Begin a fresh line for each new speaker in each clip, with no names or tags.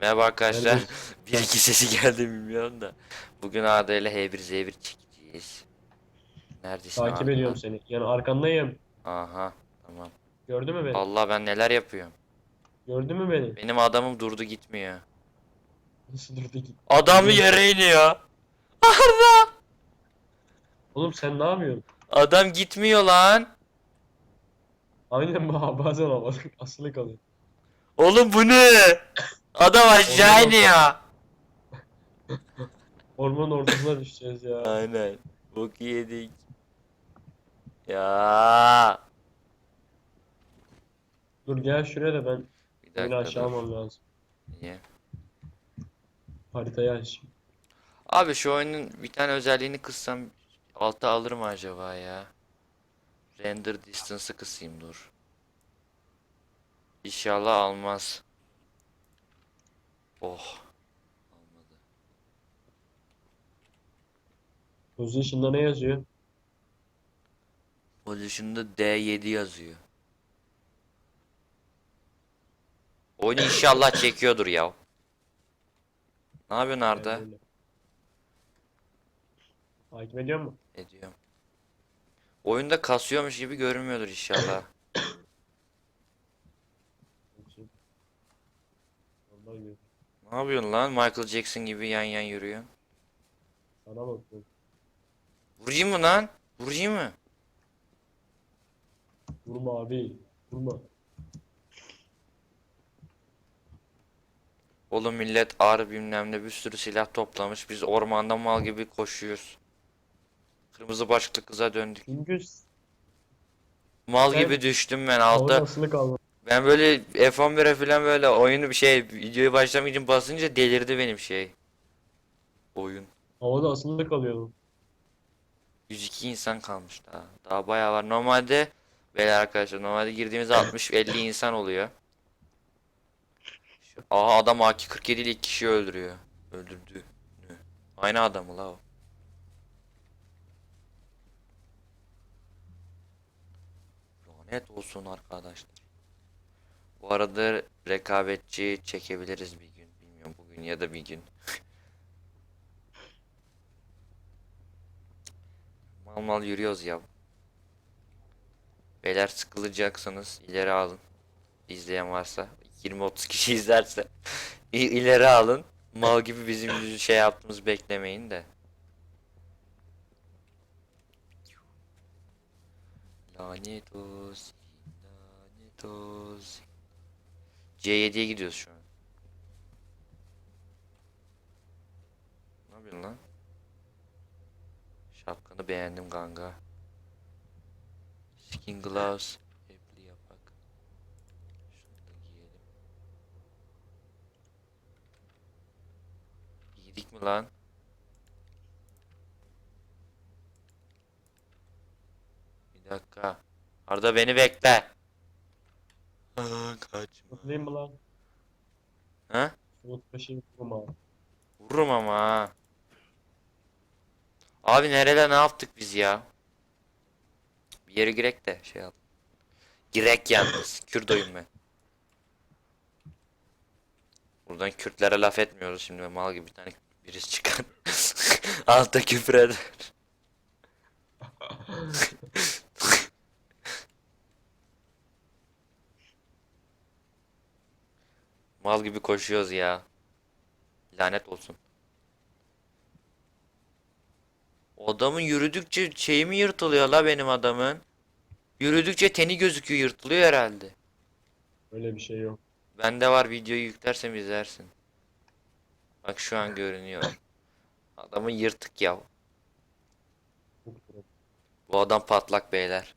Merhaba arkadaşlar.
Neredesin?
bir iki sesi geldi bilmiyorum da. Bugün Arda ile H1Z1 çekeceğiz. Neredesin
Takip
Arda?
ediyorum seni. Yani arkandayım.
Aha tamam.
Gördün mü beni?
Allah ben neler yapıyorum.
Gördün mü beni?
Benim adamım durdu gitmiyor.
Nasıl durdu git.
Adam yere iniyor. Arda!
Oğlum sen ne yapıyorsun?
Adam gitmiyor lan.
Aynen ba- bazen ama asılı kalıyor.
Oğlum bu ne? Adam aşağı iniyor.
Ormanın ortasına düşeceğiz ya.
Aynen. Bok yedik. Ya.
Dur gel şuraya da ben
Bir
beni
dakika
aşağı
dur.
almam lazım.
Niye?
Haritayı aç.
Abi şu oyunun bir tane özelliğini kıssam alta alır mı acaba ya? Render distance'ı kısayım dur. İnşallah almaz. Oh. Almadı.
Position'da ne yazıyor?
Position'da D7 yazıyor. Oyunu inşallah çekiyordur ya. Ne yapıyorsun Arda?
Öyle. Takip ediyor mu?
Ediyorum. Oyunda kasıyormuş gibi görünmüyordur inşallah. Ne yapıyorsun lan? Michael Jackson gibi yan yan yürüyor.
Sana bakıyorum.
Vurayım mı lan? Vurayım mı?
Vurma abi. Vurma.
Oğlum millet ağrı bilmem ne bir sürü silah toplamış. Biz ormanda mal gibi koşuyoruz. Kırmızı başlıklı kıza döndük.
Çünkü
Mal
Sen-
gibi düştüm ben
havada
altta.
asılı kalma.
Ben böyle F11'e falan böyle oyunu bir şey videoyu başlamak için basınca delirdi benim şey. Oyun.
Havada asılı kalıyordum.
102 insan kalmış daha. Daha bayağı var. Normalde beyler arkadaşlar normalde girdiğimizde 60-50 insan oluyor. Aha adam AK-47 ile iki kişi öldürüyor. Öldürdü. Aynı adamı la o. Lanet olsun arkadaşlar. Bu arada rekabetçi çekebiliriz bir gün. Bilmiyorum bugün ya da bir gün. Mal mal yürüyoruz ya. Beyler sıkılacaksanız ileri alın. İzleyen varsa 20-30 kişi izlerse ileri alın. Mal gibi bizim yüzü şey yaptığımız beklemeyin de. Lanet olsun. Lanet olsun. C7'ye gidiyoruz şu an. Ne yapıyorsun lan? Şapkanı beğendim kanka. Skin gloves. Hepli yapak. Şunu mi lan? Bir dakika. Arda beni bekle. Kaçma.
Atlayayım mı lan?
Ha?
Umut başı vurma.
Vururum ama ha. Abi nerede ne yaptık biz ya? Bir yere girek de şey yap. Girek yalnız. Kürdoyum ben. Buradan Kürtlere laf etmiyoruz şimdi mal gibi bir tane birisi çıkar. Altta küfür eder. Mal gibi koşuyoruz ya. Lanet olsun. Adamın yürüdükçe şeyi mi yırtılıyor la benim adamın? Yürüdükçe teni gözüküyor yırtılıyor herhalde.
Öyle bir şey yok.
Bende var videoyu yüklersem izlersin. Bak şu an görünüyor. Adamın yırtık ya. Bu adam patlak beyler.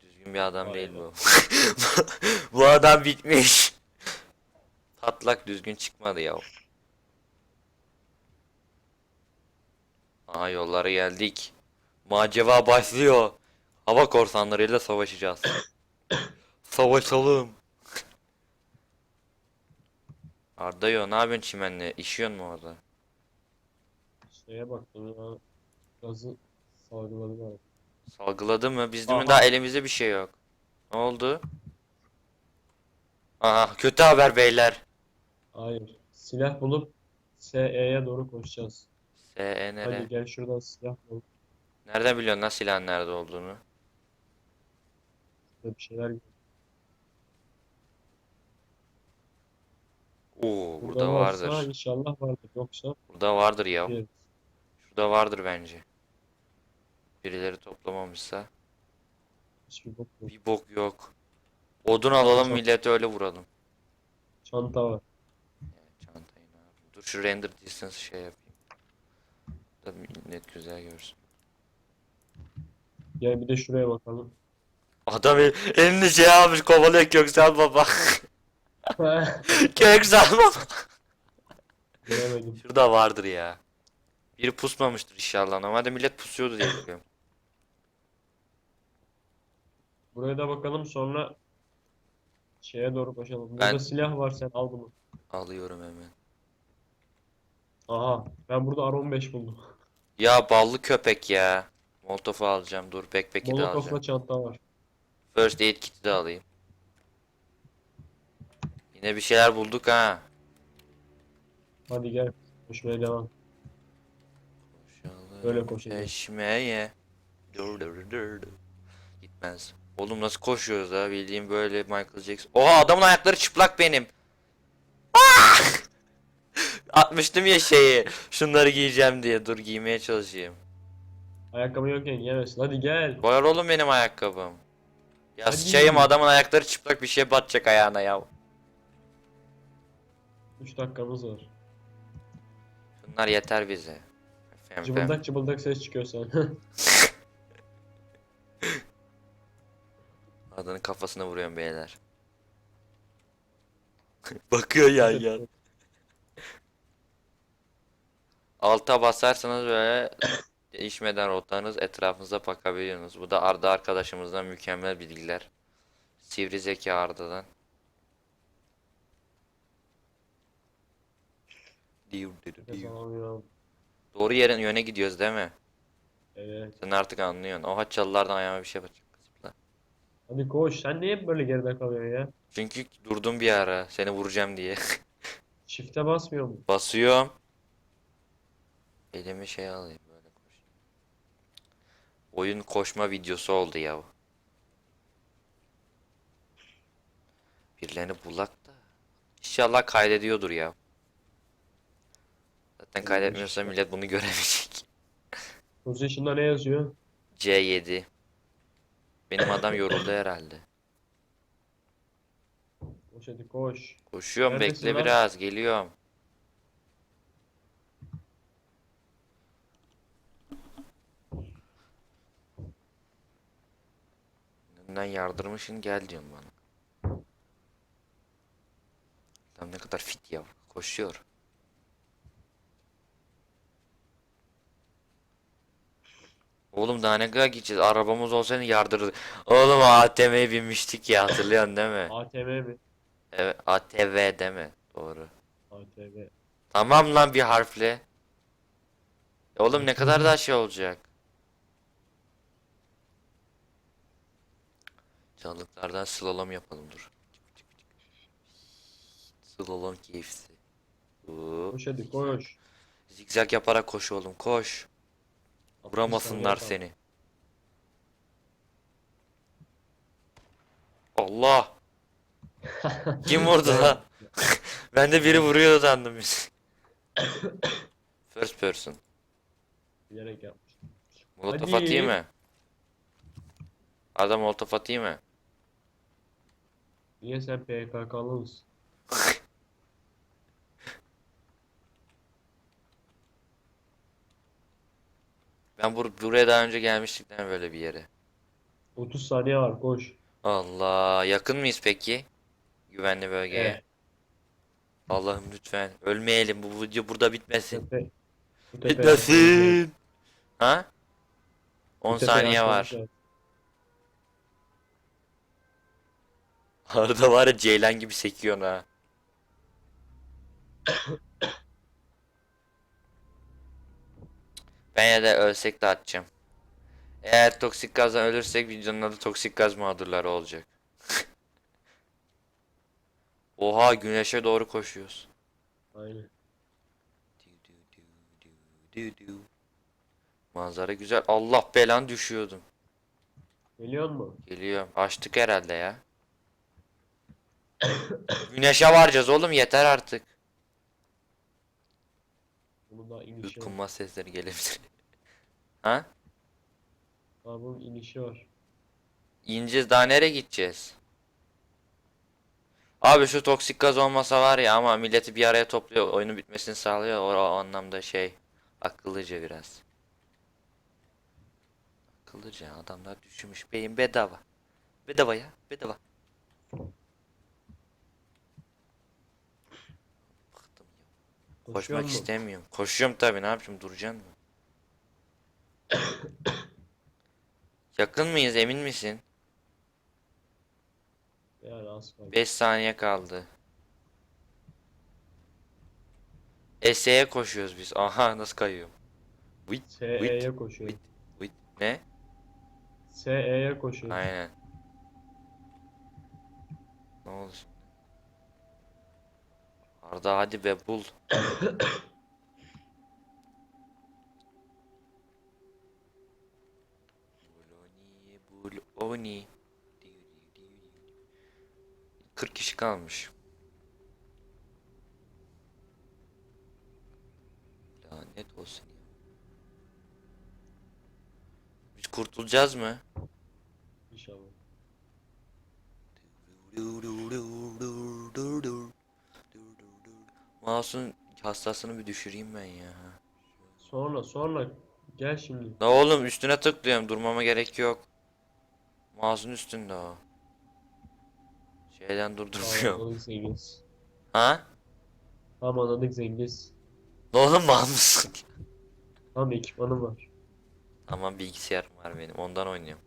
Düzgün bir adam
Vay
değil bu. bu adam bitmiş. Patlak düzgün çıkmadı ya. Aha yollara geldik. Macera başlıyor. Hava korsanlarıyla savaşacağız. Savaşalım. Arda yo ne yapıyorsun çimenle? İşiyorsun mu orada?
Şeye baktım ya. Gazı salgıladı galiba.
Salgıladı mı? Bizde mi
Aha.
daha elimizde bir şey yok. Ne oldu? Aha kötü haber beyler.
Hayır. Silah bulup SE'ye doğru koşacağız.
S, E, nere?
Hadi gel şuradan silah bul.
Nereden biliyorsun lan silahın nerede olduğunu?
Şurada bir şeyler.
Oo,
Burada
burada
varsa
vardır.
inşallah vardır. Yoksa
Burada vardır ya.
bir
Şurada vardır bence. Birileri toplamamışsa.
hiçbir bok yok.
Bir bok yok. Odun alalım
Çok-
milleti öyle vuralım.
Çanta var.
Dur şu render distance şey yapayım. Da millet güzel görsün.
Gel bir de şuraya bakalım.
Adam el- elini şey almış kovalıyor Köksal baba. Köksal baba.
Göremedim.
Şurada vardır ya. Biri pusmamıştır inşallah. Normalde millet pusuyordu diye biliyorum.
Buraya da bakalım sonra şeye doğru koşalım.
Ben-
Burada silah var sen al bunu.
Alıyorum hemen.
Aha ben burada R15 buldum.
Ya ballı köpek ya. Molotof'u alacağım. Dur backpack'i de alacağım.
Molotov'la çanta var.
First aid kit'i de alayım. Yine bir şeyler bulduk ha.
Hadi gel koşmaya devam.
Koşalım
Böyle koşacağız.
Çeşmeye. Dur dur dur dur. Gitmez. Oğlum nasıl koşuyoruz ha? Bildiğim böyle Michael Jackson. Oha adamın ayakları çıplak benim. Ah! Atmıştım ya şeyi. Şunları giyeceğim diye. Dur giymeye çalışayım.
Ayakkabı yokken giyemezsin. Hadi gel.
Var oğlum benim ayakkabım. Ya
Hadi.
sıçayım adamın ayakları çıplak bir şey batacak ayağına ya.
3 dakikamız var.
Bunlar yeter bize. Fem.
Cıbıldak cıbıldak ses çıkıyor sen.
Adamın kafasına vuruyorum beyler. Bakıyor yan yan. Alta basarsanız böyle değişmeden rotanız etrafınıza bakabiliyorsunuz. Bu da Arda arkadaşımızdan mükemmel bilgiler. Sivri zeka Arda'dan. Diu diu.
Tamam
Doğru yerin yöne gidiyoruz değil mi?
Evet.
Sen artık anlıyorsun. Oha çalılardan ayağıma bir şey batacak. Zıpla.
Hadi koş. Sen niye hep böyle geride kalıyorsun ya?
Çünkü durdum bir ara seni vuracağım diye.
Shift'e basmıyor mu?
Basıyorum. Elime şey alayım böyle koş. Oyun koşma videosu oldu ya. Birilerini bulak da. İnşallah kaydediyordur ya. Zaten kaydetmiyorsa millet bunu göremeyecek.
Position'da ne yazıyor?
C7. Benim adam yoruldu herhalde.
Koş hadi koş.
Koşuyorum
Neredesin
bekle
lan?
biraz geliyorum. Önümden yardırmışsın gel diyorsun bana. Adam ne kadar fit ya. Koşuyor. Oğlum daha ne kadar gideceğiz? Arabamız olsaydı yardırırdı. Oğlum ATM'ye binmiştik ya hatırlıyorsun değil mi?
ATV mi?
Evet ATV değil mi? Doğru.
ATV.
Tamam lan bir harfle. Oğlum ne kadar daha şey olacak? Canlıklardan slalom yapalım dur. Slalom keyifsi. Hop.
Koş hadi koş.
Zigzag yaparak koş oğlum koş. Vuramasınlar seni. Allah. Kim vurdu lan? ben de biri vuruyor sandım biz. First person.
Bilerek yapmış.
Molotof
Hadi.
atayım mı? Adam molotof atayım mı?
Niye sen PKK'lı mısın?
Ben bur buraya daha önce gelmiştik değil mi böyle bir yere?
30 saniye var koş.
Allah yakın mıyız peki? Güvenli bölgeye.
Evet.
Allah'ım lütfen ölmeyelim bu video burada bitmesin.
Tepe. Bu tepe
Bitmesin. Ha?
Bu
10
tepe
saniye var.
yaşlanmış
Arada var ya ceylan gibi sekiyorsun ha. Ben ya da ölsek de atacağım. Eğer toksik gazdan ölürsek videonun adı toksik gaz mağdurları olacak. Oha güneşe doğru koşuyoruz.
Aynen.
Manzara güzel. Allah belan düşüyordum.
Geliyor mu?
Geliyorum. Açtık herhalde ya. Güneşe varacağız oğlum yeter artık.
Bunun daha inişi var.
Yutkunma sesleri gelebilir. ha?
Daha bunun inişi var.
İneceğiz daha nereye gideceğiz? Abi şu toksik gaz olmasa var ya ama milleti bir araya topluyor oyunun bitmesini sağlıyor o, o anlamda şey akıllıca biraz. Akıllıca adamlar düşünmüş beyin bedava. Bedava ya bedava. Bıktım ya.
Koşuyor
Koşmak
mu?
istemiyorum. Koşuyorum tabii ne yapayım duracaksın mı? Yakın mıyız emin misin?
Yani az kaldı.
5 saniye kaldı. S'ye koşuyoruz biz. Aha nasıl kayıyorum. Vıt,
SE'ye koşuyor.
vıt. Ne?
SE'ye koşuyor.
Aynen. Ne oldu? Arda hadi be bul. Buloni buloni. 40 kişi kalmış. Lanet olsun ya. Biz kurtulacağız mı?
İnşallah.
Mouse'un hassasını bir düşüreyim ben ya.
Sonra sonra gel şimdi.
Ne oğlum üstüne tıklıyorum durmama gerek yok. Mouse'un üstünde o. Şeyden durdurmuyor.
zengiz.
Ha?
Tamam anladık zengiz.
Ne oğlum mal mısın?
Tamam ekipmanım var.
Tamam bilgisayarım var benim ondan oynuyorum.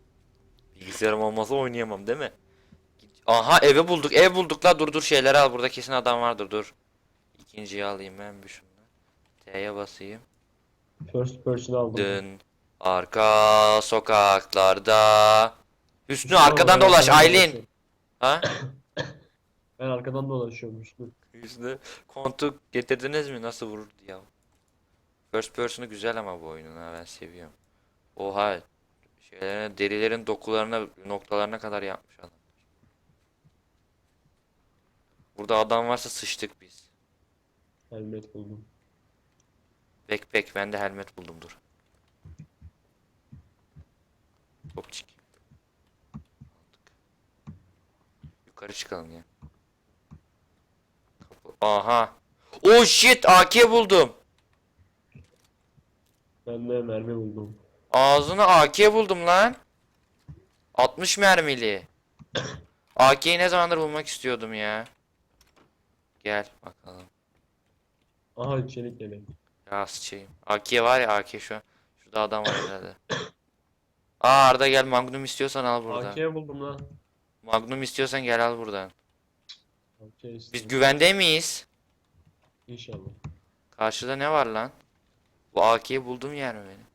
Bilgisayarım olmasa oynayamam değil mi? Aha evi bulduk ev bulduk la dur dur şeyleri al burada kesin adam vardır dur. İkinciyi alayım ben bir şundan. T'ye basayım.
First person aldım.
Dün arka sokaklarda. Hüsnü arkadan dolaş Aylin. Ha?
Ben arkadan dolaşıyorum Hüsnü.
Hüsnü kontuk getirdiniz mi? Nasıl vururdu ya? First person'ı güzel ama bu oyunun ha ben seviyorum. Oha şeylerine derilerin dokularına noktalarına kadar yapmış adam. Burada adam varsa sıçtık biz.
Helmet buldum.
Backpack ben de helmet buldum dur. Topçik. Yukarı çıkalım ya. Kapı. Aha. Oh shit AK buldum.
Ben de mermi buldum.
Ağzına AK buldum lan. 60 mermili. AK'yi ne zamandır bulmak istiyordum ya. Gel bakalım.
Aha çelik yelek.
Ya sıçayım. AK var ya AK şu an. Şurada adam var herhalde. Aa Arda gel Magnum istiyorsan al buradan.
AK buldum lan.
Magnum istiyorsan gel al buradan.
AK işte.
Biz güvende miyiz?
İnşallah.
Karşıda ne var lan? Bu AK'yi bulduğum yer mi benim?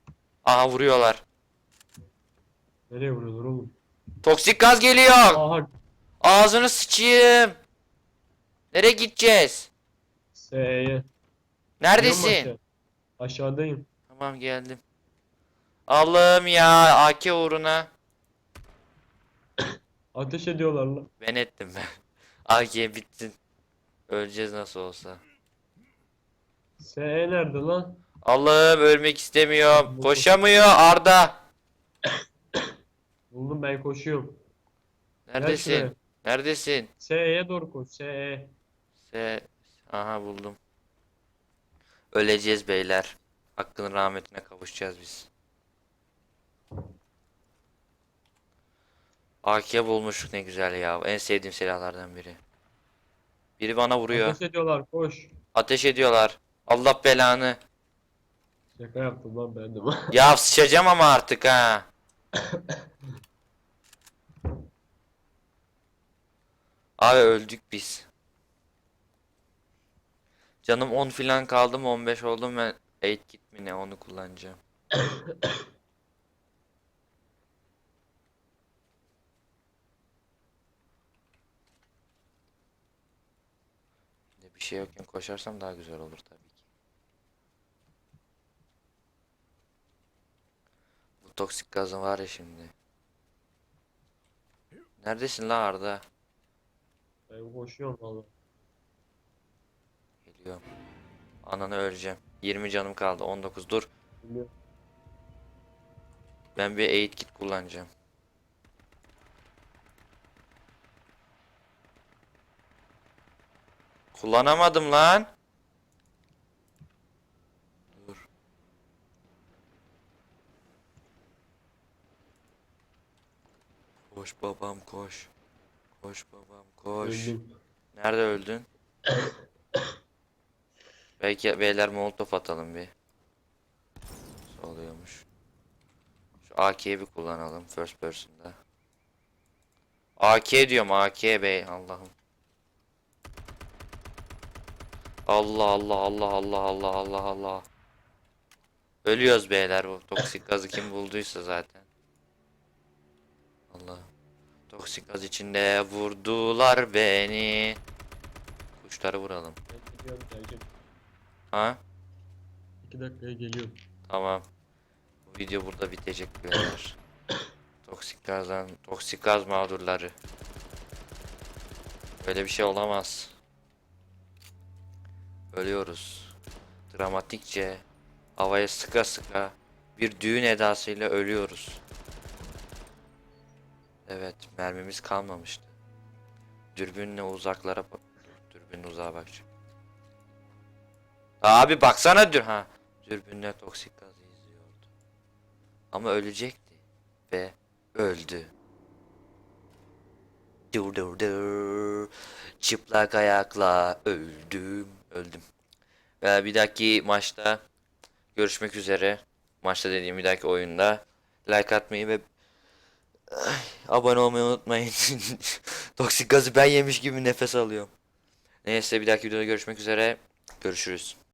Aha vuruyorlar.
Nereye vuruyorlar oğlum?
Toksik gaz geliyor.
Aha
Ağzını sıçayım. Nereye gideceğiz?
S'ye.
Neredesin?
Aşağı. Aşağıdayım.
Tamam geldim. Allah'ım ya AK uğruna.
Ateş ediyorlar lan.
Ben ettim ben. AK bittin. Öleceğiz nasıl olsa.
SE nerede lan?
Allah'ım ölmek istemiyorum. Koşamıyor Arda.
Buldum ben koşuyorum.
Neredesin?
şuraya.
Neredesin?
SE'ye doğru koş. SE.
Se Aha buldum. Öleceğiz beyler. Hakkın rahmetine kavuşacağız biz. AK bulmuştuk ne güzel ya. En sevdiğim silahlardan biri. Biri bana vuruyor.
Ateş ediyorlar koş.
Ateş ediyorlar. Allah belanı.
Şaka yaptım lan ben de.
Ya sıçacağım ama artık ha. Abi öldük biz. Canım 10 filan kaldı mı 15 oldu mu 8 git mi ne onu kullanacağım. Bir şey yokken koşarsam daha güzel olur tabii ki. Bu toksik gazın var ya şimdi. Neredesin la Arda?
Ben koşuyorum valla.
Geliyorum. Ananı öleceğim. 20 canım kaldı. 19 dur. Ben bir aid kit kullanacağım. Kullanamadım lan. Dur. Koş babam koş. Koş babam koş.
Öldüm.
Nerede öldün? Belki beyler molotof atalım bir. Nasıl oluyormuş? Şu AK'yi bir kullanalım first person'da. AK diyorum AK bey Allah'ım. Allah Allah Allah Allah Allah Allah Allah. Ölüyoruz beyler bu toksik gazı kim bulduysa zaten. Allah. Toksik gaz içinde vurdular beni. Kuşları vuralım.
Gidiyorum geleceğim.
Ha?
İki dakikaya geliyorum.
Tamam. Bu video burada bitecek beyler. Toksik gazdan, toksik gaz mağdurları. Böyle bir şey olamaz. Ölüyoruz. Dramatikçe, havaya sıka sıka bir düğün edasıyla ölüyoruz. Evet, mermimiz kalmamıştı. Dürbünle uzaklara bak. Dürbünle uzağa bakacağım. Abi baksana dür ha. Dürbünle toksik gazı izliyordu. Ama ölecekti ve öldü. Dur dur dur. Çıplak ayakla öldüm. Öldüm. Ve bir dahaki maçta görüşmek üzere. Maçta dediğim bir dahaki oyunda. Like atmayı ve abone olmayı unutmayın. Toksik gazı ben yemiş gibi nefes alıyorum. Neyse bir dahaki videoda görüşmek üzere. Görüşürüz.